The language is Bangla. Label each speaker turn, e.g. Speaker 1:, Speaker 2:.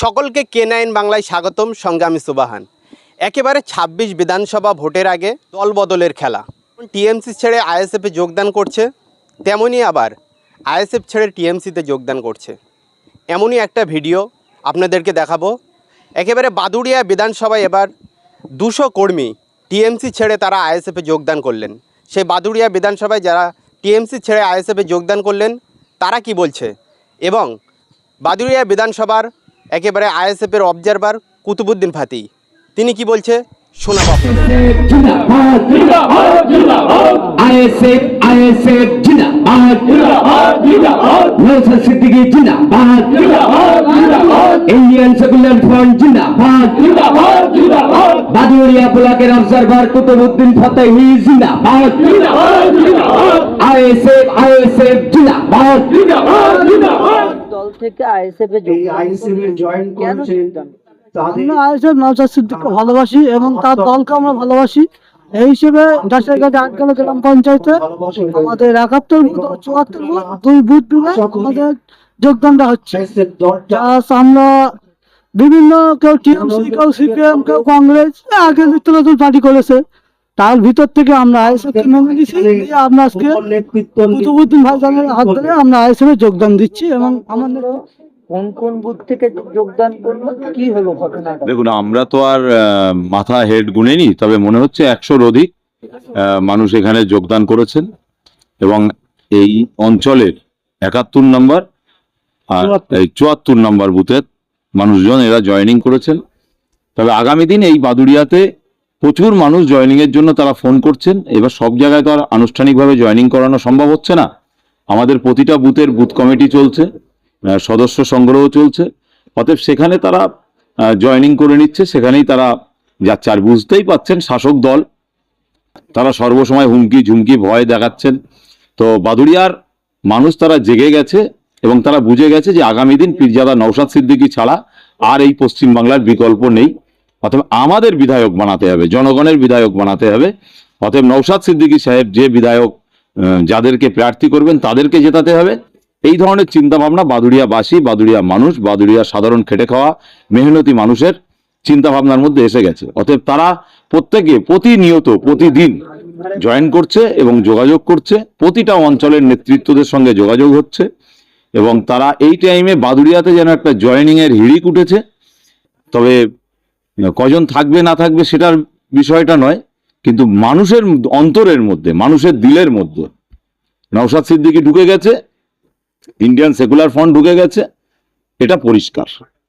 Speaker 1: সকলকে কে নাইন বাংলায় স্বাগতম সঙ্গে আমি সুবাহান। একেবারে ২৬ বিধানসভা ভোটের আগে দল বদলের খেলা টিএমসি ছেড়ে আইএসএফে যোগদান করছে, তেমনই আবার আইএসএফ ছেড়ে টিএমসিতে যোগদান করছে। এমনই একটা ভিডিও আপনাদেরকে দেখাবো। একেবারে বাদুড়িয়া বিধানসভায় এবার দুশো কর্মী টিএমসি ছেড়ে তারা আইএসএফে যোগদান করলেন। সেই বাদুড়িয়া বিধানসভায় যারা টিএমসি ছেড়ে আইএসএফে যোগদান করলেন, তারা কি বলছে? এবং বাদুড়িয়া বিধানসভার একেবারে আইএসএফের অবজারভার কুতুবুদ্দিন ফাতি। তিনি কি বলছে? শোনা
Speaker 2: জিন্দাবাদ বাদুড়িয়া ব্লকের অবজারভার কুতুবউদ্দিন ফতেহি জিন্দাবাদ। আইএসএফ আইএসএফ জিন্দাবাদ।
Speaker 3: জিন্দাবাদ জিন্দাবাদ।
Speaker 4: দল থেকে আইএসএফ এ
Speaker 5: এই আইসিএফে জয়েন
Speaker 4: কেন
Speaker 5: করেছে
Speaker 4: যোগদান?
Speaker 5: তাদের
Speaker 6: আমরা আইএসএফ নওশাদ সিদ্দিককে ভালোবাসি এবং তার দলকে আমরা ভালোবাসি। এই হিসেবে আটকালো গ্রাম পঞ্চায়েতে আমাদের একাত্তর চুয়াত্তর দুই বুথ মিলে আমাদের যোগদানটা হচ্ছে।
Speaker 5: আইএসএফ
Speaker 6: আমরা বিভিন্ন কেউ টিএমসি কেউ সিপিএম কেউ কংগ্রেস আগে নিত্য নতুন পার্টি করেছে। তার ভিতর থেকে আমরা আইএসএফ দিচ্ছি আমরা আজকে
Speaker 5: নেতৃত্ব
Speaker 6: কুতুবুদ্দিন ভাইজানের হাত ধরে আমরা আইএসএফ যোগদান দিচ্ছি এবং আমাদের
Speaker 4: কোন কোন বুথ থেকে যোগদান করল কি হলো ঘটনাটা?
Speaker 7: দেখুন আমরা তো আর মাথা হেড গুনেনি তবে মনে হচ্ছে একশোর অধিক মানুষ এখানে যোগদান করেছেন এবং এই অঞ্চলের একাত্তর নম্বর আর এই চুয়াত্তর নম্বর বুথের মানুষজন এরা জয়েনিং করেছেন। তবে আগামী দিন এই বাদুড়িয়াতে প্রচুর মানুষ জয়েনিং এর জন্য তারা ফোন করছেন। এবার সব জায়গায় তো আর আনুষ্ঠানিকভাবে জয়েনিং করানো সম্ভব হচ্ছে না। আমাদের প্রতিটা বুথের বুথ কমিটি চলছে সদস্য সংগ্রহ চলছে। অতএব সেখানে তারা জয়েনিং করে নিচ্ছে। সেখানেই তারা যাচ্ছে আর বুঝতেই পাচ্ছেন, শাসক দল। তারা সর্বসময় হুমকি, ঝুমকি, ভয় দেখাচ্ছেন। তো বাদুড়িয়ার মানুষ তারা জেগে গেছে এবং তারা বুঝে গেছে যে আগামী দিন পীরজাদা নৌসাদ সিদ্দিকী ছাড়া আর এই পশ্চিমবাংলার বিকল্প নেই। অতএব আমাদের বিধায়ক বানাতে হবে, জনগণের বিধায়ক বানাতে হবে। অতএব নৌসাদ সিদ্দিকী সাহেব যে বিধায়ক যাদেরকে প্রার্থী করবেন তাদেরকে জেতাতে হবে। এই ধরনের চিন্তা ভাবনা বাদুড়িয়াবাসী, বাদুড়িয়া মানুষ, বাদুড়িয়া সাধারণ খেটে খাওয়া মেহনতি মানুষের চিন্তা ভাবনার মধ্যে এসে গেছে। অতএব তারা প্রত্যেকে প্রতিনিয়ত, প্রতিদিন জয়েন করছে এবং যোগাযোগ করছে। প্রতিটা অঞ্চলের নেতৃত্বদের সঙ্গে যোগাযোগ হচ্ছে এবং তারা এই টাইমে বাদুড়িয়াতে যেন একটা জয়েনিং এর হিড়িক উঠেছে। তবে কজন থাকবে, না থাকবে সেটার বিষয়টা নয়, কিন্তু মানুষের অন্তরের মধ্যে, মানুষের দিলের মধ্যে, নওশাদ সিদ্দিকি ঢুকে গেছে ইন্ডিয়ান সেকুলার ফ্রন্ট ঢুকে গেছে, এটা পরিষ্কার।